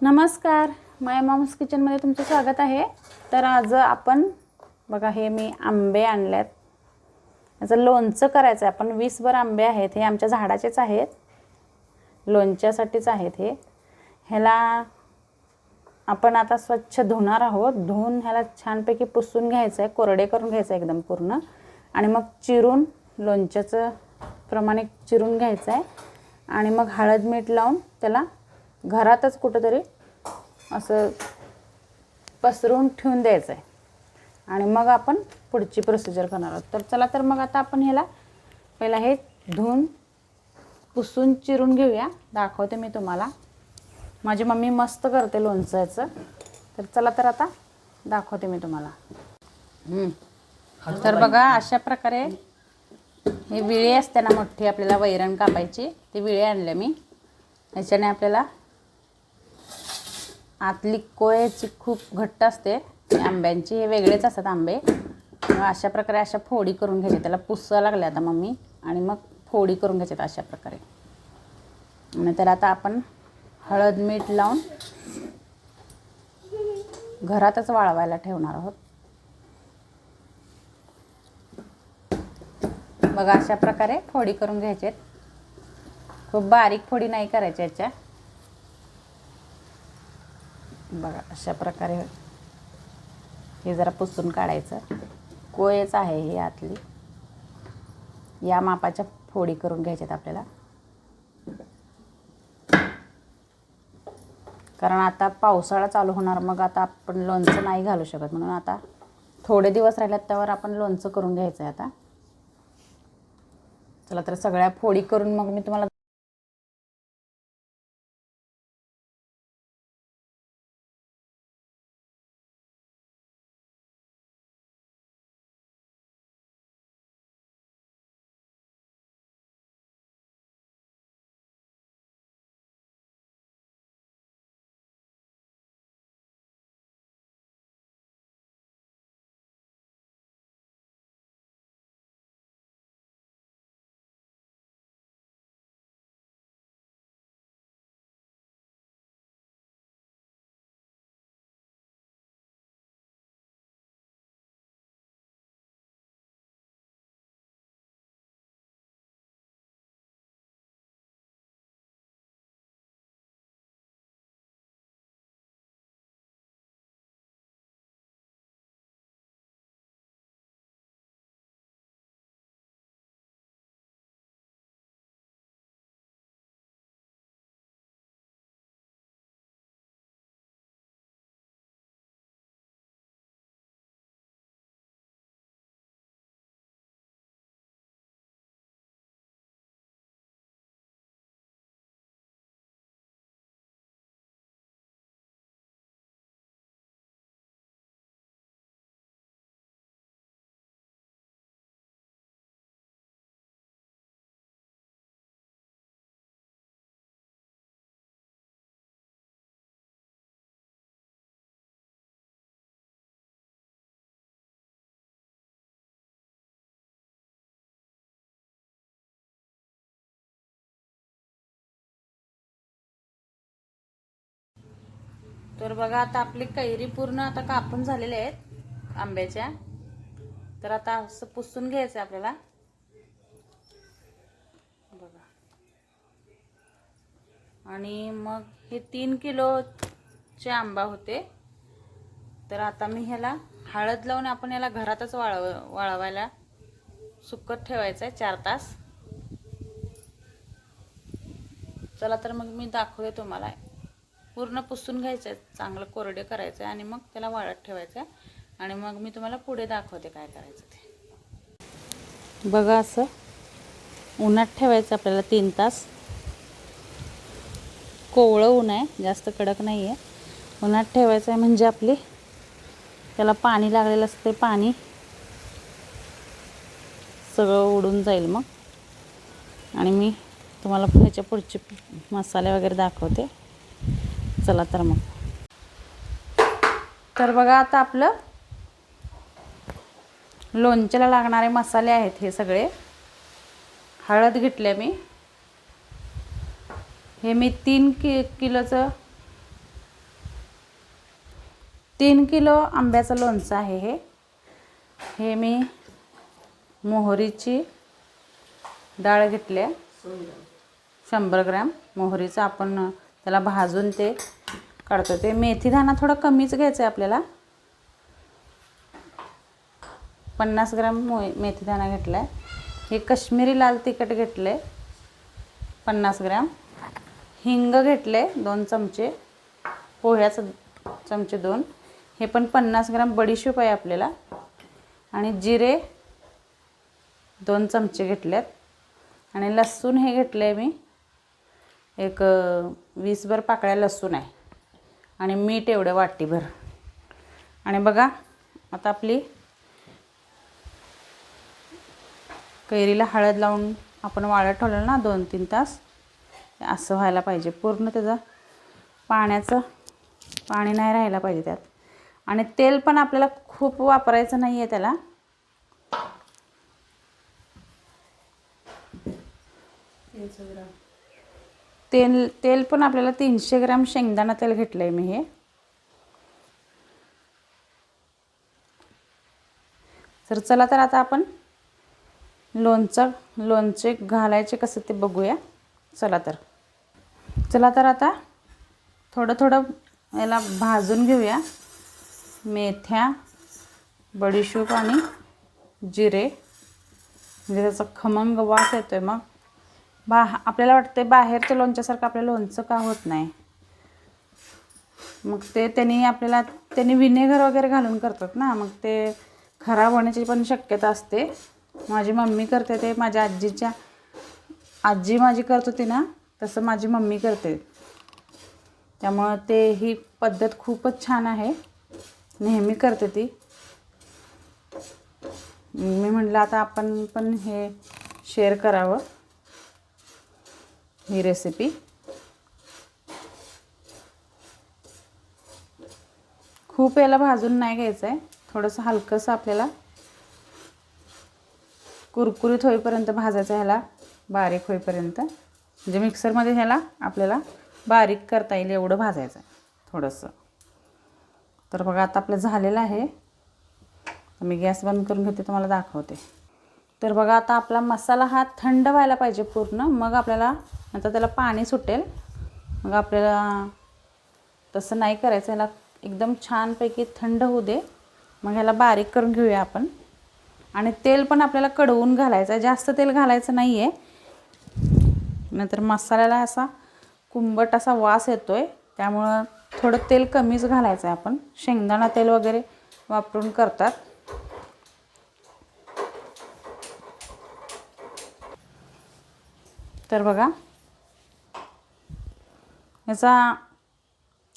नमस्कार. माय मॉम्स किचनमध्ये तुमचं स्वागत आहे. तर आज आपण बघा हे मी आंबे आणल्यात. याचं लोणचं करायचं आहे आपण वीसभर आंबे आहेत. हे आमच्या झाडाचेच आहेत. लोणच्यासाठीच आहेत हे. ह्याला आपण आता स्वच्छ धुणार आहोत. धुवून ह्याला छानपैकी पुसून घ्यायचं आहे कोरडे करून घ्यायचं आहे एकदम पूर्ण. आणि मग चिरून लोणच्याचं प्रमाणे चिरून घ्यायचं आहे आणि मग हळद मीठ लावून त्याला घरातच कुठंतरी असं पसरून ठेवून द्यायचं आहे आणि मग आपण पुढची प्रोसिजर करणार आहोत. तर चला तर मग आता आपण ह्याला पहिला हे धुवून पुसून चिरून घेऊया. दाखवते मी तुम्हाला. माझी मम्मी मस्त करते लोणचं तर चला तर आता दाखवते मी तुम्हाला. तर बघा अशा प्रकारे हे विळे असते ना मोठी आपल्याला वैरण कापायची ती विळे आणले मी. ह्याच्याने आपल्याला आतली कोयची खूप घट्ट असते. आंब्यांची हे वेगळेच असतात आंबे. मग अशा प्रकारे अशा फोडी करून घ्यायचे त्याला पुसा लागल्या आता मम्मी. आणि मग फोडी करून घ्यायच्यात अशा प्रकारे. आणि त्याला आता आपण हळद मीठ लावून घरातच वाळवायला ठेवणार आहोत. बघा अशा प्रकारे फोडी करून घ्यायचे खूप बारीक फोडी नाही करायच्या याच्या. बघा अशा प्रकारे हे जरा पुसून काढायचं. कोयच आहे ही आतली. या मापाच्या फोडी करून घ्यायच्यात आपल्याला. कारण आता पावसाळा चालू होणार मग आता आपण लोणचं नाही घालू शकत. म्हणून आता थोडे दिवस राहिल्यात त्यावर आपण लोणचं करून घ्यायचं आहे आता. चला तर सगळ्या फोडी करून मग मी तुम्हाला तर बघा आता आपली कैरी पूर्ण आता कापून झालेल्या आहेत आंब्याच्या. तर आता असं पुसून घ्यायचं आपल्याला. बघा. आणि मग हे तीन किलोचे आंबा होते. तर आता मी ह्याला हळद लावून आपण याला घरातच वाळव वाळवायला सुकत ठेवायचं आहे चार तास. चला तर मग मी दाखवते तुम्हाला. पूर्ण पुसून घ्यायचं आहे चांगलं कोरडे करायचं आहे आणि मग त्याला वाळत ठेवायचं आहे आणि मग मी तुम्हाला पुढे दाखवते काय करायचं ते. बघा असं उन्हात ठेवायचं आपल्याला तीन तास. कोवळं ऊन आहे जास्त कडक नाही आहे उन्हात ठेवायचं आहे म्हणजे आपली त्याला पाणी लागलेलं असते पाणी सगळं उडून जाईल मग. आणि मी तुम्हाला ह्याच्या पुढचे मसाले वगैरे दाखवते. चला तर मग. तर बघा आता आपलं लोणच्याला लागणारे मसाले आहेत हे सगळे. हळद घेतल्या मी. हे मी तीन कि किलोचं तीन किलो आंब्याचं लोणचं आहे हे. हे मी मोहरीची डाळ घेतली आहे. शंभर ग्रॅम मोहरीचं. आपण त्याला भाजून ते काढतो ते मेथी दाणा थोडा कमीच घ्यायचा आहे आपल्याला. पन्नास ग्रॅम मो मेथी दाणा घेतला आहे हे कश्मीरी लाल तिखट घेतले पन्नास ग्रॅम. हिंग घेतले दोन चमचे. पोह्याचं चमचे दोन. हे पण पन्नास ग्राम बडीशेप आहे आपल्याला. आणि जिरे दोन चमचे घेतलेत आणि लसूण हे घेतलं आहे मी. एक वीसभर पाकळ्या लसूण आहे. आणि मीठ एवढं वाटीभर. आणि बघा आता आपली कैरीला हळद लावून आपण वाळत ठेवलं ना दोन तीन तास असं व्हायला पाहिजे. पूर्ण त्याचं पाण्याचं पाणी नाही राहायला पाहिजे त्यात. आणि तेल पण आपल्याला खूप वापरायचं नाही आहे त्याला तेल तेल पण आपल्याला तीनशे ग्रॅम शेंगदाणा तेल घेतलं आहे मी हे. तर चला तर आता आपण लोणचं लोणचे घालायचे कसं ते बघूया. चला तर. चला तर आता थोडं थोडं याला भाजून घेऊया. मेथ्या बडीशोप आणि जिरे. म्हणजे त्याचा खमंग वास येतो आहे मग. बा आपल्याला वाटतं बाहेरच्या लोणच्यासारखं आपल्या लोणचं का होत नाही? मग ते त्यांनी आपल्याला त्यांनी विनेगर वगैरे घालून करतात ना मग ते खराब होण्याची पण शक्यता असते. माझी मम्मी करते ते माझ्या आजीच्या आजी माझी करत होती ना तसं माझी मम्मी करते. त्यामुळं ते ही पद्धत खूपच छान आहे. नेहमी करते ती. मी म्हटलं आता आपण पण हे शेअर करावं. ही रेसिपी खूप याला भाजून नाही घ्यायचं आहे थोडंसं हलकंसं आपल्याला कुरकुरीत होईपर्यंत भाजायचं ह्याला बारीक होईपर्यंत. म्हणजे मिक्सरमध्ये ह्याला आपल्याला बारीक करता येईल एवढं भाजायचं आहे थोडंसं. तर बघा आता आपलं झालेलं आहे. मी गॅस बंद करून घेते तुम्हाला दाखवते. तर बघा आता आपला मसाला हा थंड व्हायला पाहिजे पूर्ण. मग आपल्याला नंतर त्याला पाणी सुटेल. मग आपल्याला तसं नाही करायचं ह्याला एकदम छानपैकी थंड होऊ दे. मग ह्याला बारीक करून घेऊया आपण. आणि तेल पण आपल्याला कडवून घालायचं आहे. जास्त तेल घालायचं नाही आहे नंतर मसाल्याला असा कुंबट असा वास येतो आहे त्यामुळं थोडं तेल कमीच घालायचं आहे आपण. शेंगदाणा तेल वगैरे वापरून करतात. तर बघा ह्याचा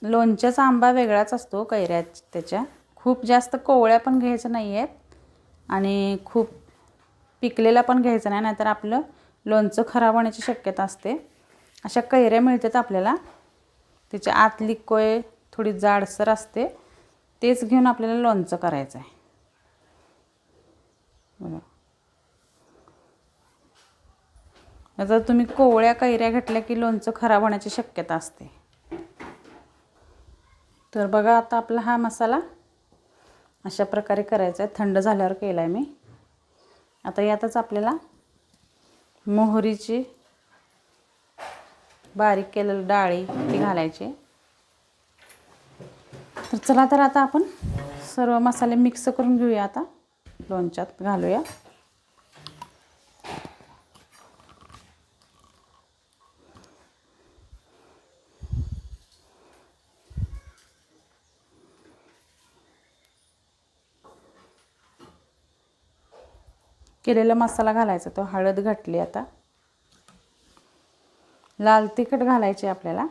लोणच्याचा आंबा वेगळाच असतो हो कैऱ्या त्याच्या. खूप जास्त कोवळ्या पण घ्यायच्या नाही आहेत आणि खूप पिकलेला पण घ्यायचं नाही नाहीतर आपलं लोणचं खराब होण्याची शक्यता असते. अशा कैऱ्या मिळतात आपल्याला. त्याच्या आतली कोय थोडी जाडसर असते तेच घेऊन आपल्याला लोणचं करायचं आहे जर तुम्ही कोवळ्या कैऱ्या घातल्या की लोणचं खराब होण्याची शक्यता असते. तर बघा आता आपला हा मसाला अशा प्रकारे करायचा आहे. थंड झाल्यावर केला आहे मी. आता यातच आपल्याला मोहरीची बारीक केलेलं डाळी ती घालायची. तर चला तर आता आपण सर्व मसाले मिक्स करून घेऊया आता. लोणच्यात घालूया. केलेला मसाला घालायचा तो हळद घातली आता. लाल तिखट घालायचे आपल्याला.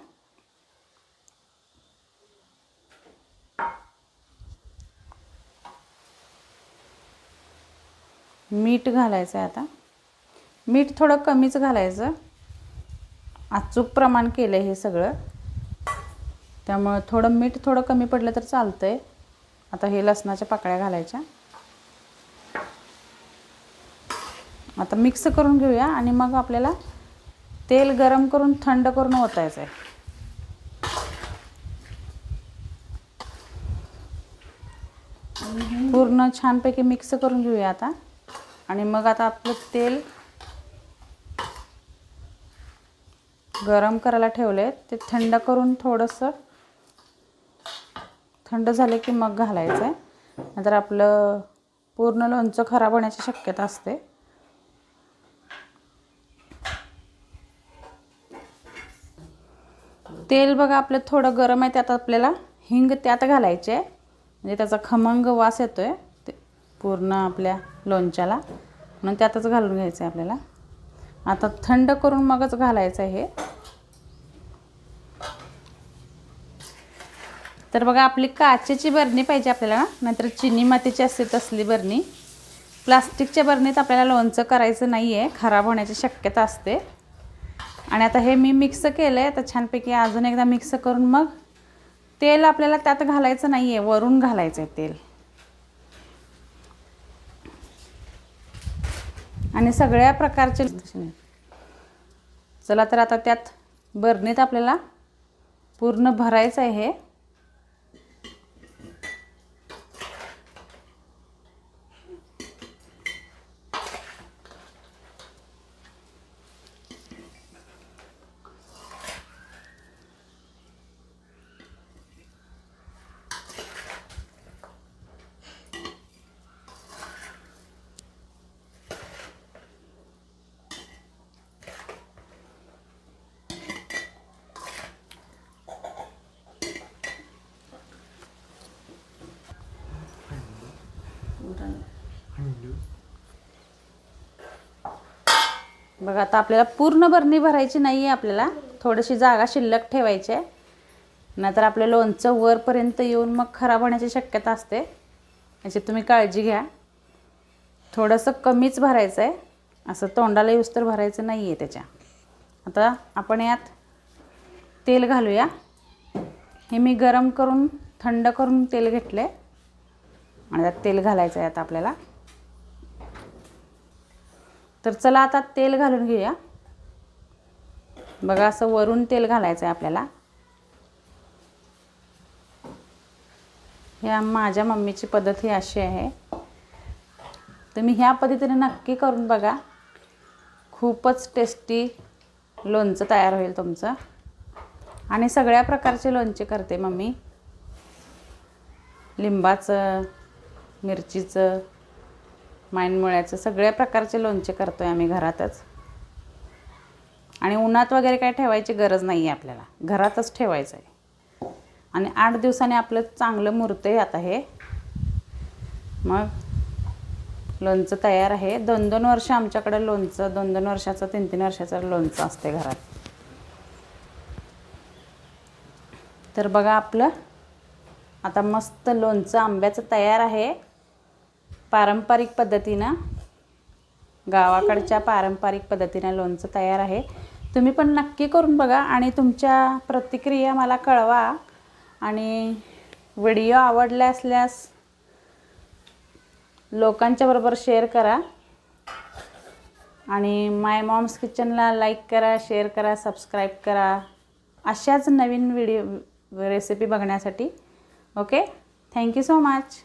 मीठ घालायचं आहे आता. मीठ थोडं कमीच घालायचं. अचूक प्रमाण केलं आहे हे सगळं. त्यामुळं थोडं मीठ थोडं कमी पडलं तर चालतं आहे आता हे लसणाच्या पाकळ्या घालायच्या. आता मिक्स करून घेऊया आणि मग आपल्याला तेल गरम करून थंड करून ओतायचं आहे पूर्ण छानपैकी मिक्स करून घेऊया आता. आणि मग आता आपलं तेल गरम करायला ठेवले ते थंड करून थोडंसं थंड झाले की मग घालायचं आहे नाहीतर आपलं पूर्ण लोणचं खराब होण्याची शक्यता असते. तेल बघा आपलं थोडं गरम आहे त्यात आपल्याला हिंग त्यात घालायचे. आहे म्हणजे त्याचा खमंग वास येतो आहे ते पूर्ण आपल्या लोणच्याला. म्हणून त्यातच घालून घ्यायचं आहे आपल्याला. आता थंड करून मगच घालायचं आहे हे. तर बघा आपली काचेची बरणी पाहिजे आपल्याला नाहीतर चिनी मातीची असते तसली बरणी. प्लास्टिकच्या बरणीत आपल्याला लोणचं करायचं नाही आहे खराब होण्याची शक्यता असते. आणि आता हे मी मिक्स केलं आहे आता छानपैकी अजून एकदा मिक्स करून मग तेल आपल्याला त्यात घालायचं नाही आहे वरून घालायचं आहे तेल. आणि सगळ्या प्रकारचे चला तर आता त्यात बरणीत आपल्याला पूर्ण भरायचं आहे हे. बघा आता आपल्याला पूर्ण बरणी भरायची नाही आहे आपल्याला. थोडीशी जागा शिल्लक ठेवायची आहे. नाहीतर आपलं लोणचं वरपर्यंत येऊन मग खराब होण्याची शक्यता असते. याची तुम्ही काळजी घ्या. थोडंसं कमीच भरायचं आहे. असं तोंडाला यूज तर भरायचं नाही आहे त्याच्या. आता आपण यात तेल घालूया. हे मी गरम करून थंड करून तेल घेतलं आहे आणि त्यात तेल घालायचं आहे आता आपल्याला. तर चला आता तेल घालून घेऊया. बघा असं वरून तेल घालायचं आहे आपल्याला. ह्या माझ्या मम्मीची पद्धत ही अशी आहे. तुम्ही ह्या पद्धतीने नक्की करून बघा. खूपच टेस्टी लोणचं तयार होईल तुमचं. आणि सगळ्या प्रकारचे लोणचे करते मम्मी. लिंबाचं मिरचीचं माईनमुळ्याचं सगळ्या प्रकारचे लोणचे करतो आहे आम्ही घरातच. आणि उन्हात वगैरे काय ठेवायची गरज नाही आहे आपल्याला. घरातच ठेवायचं आहे आणि आठ दिवसाने आपलं चांगलं मुरतं आहे आता हे. मग लोणचं तयार आहे. दोन दोन वर्ष आमच्याकडे लोणचं दोन दोन वर्षाचं तीन तीन वर्षाचं लोणचं असते घरात. तर बघा आपलं. आता मस्त लोणचं आंब्याचं तयार आहे. पारंपरिक पद्धतीनं गावाकडच्या पारंपरिक पद्धतीनं लोणचं तयार आहे. तुम्ही पण नक्की करून बघा आणि तुमच्या प्रतिक्रिया मला कळवा आणि व्हिडिओ आवडला असल्यास लोकांच्याबरोबर शेअर करा. आणि माय मॉम्स किचनला लाईक करा शेअर करा सबस्क्राईब करा. अशाच नवीन व्हिडिओ रेसिपी बघण्यासाठी. Okay? Thank you so much.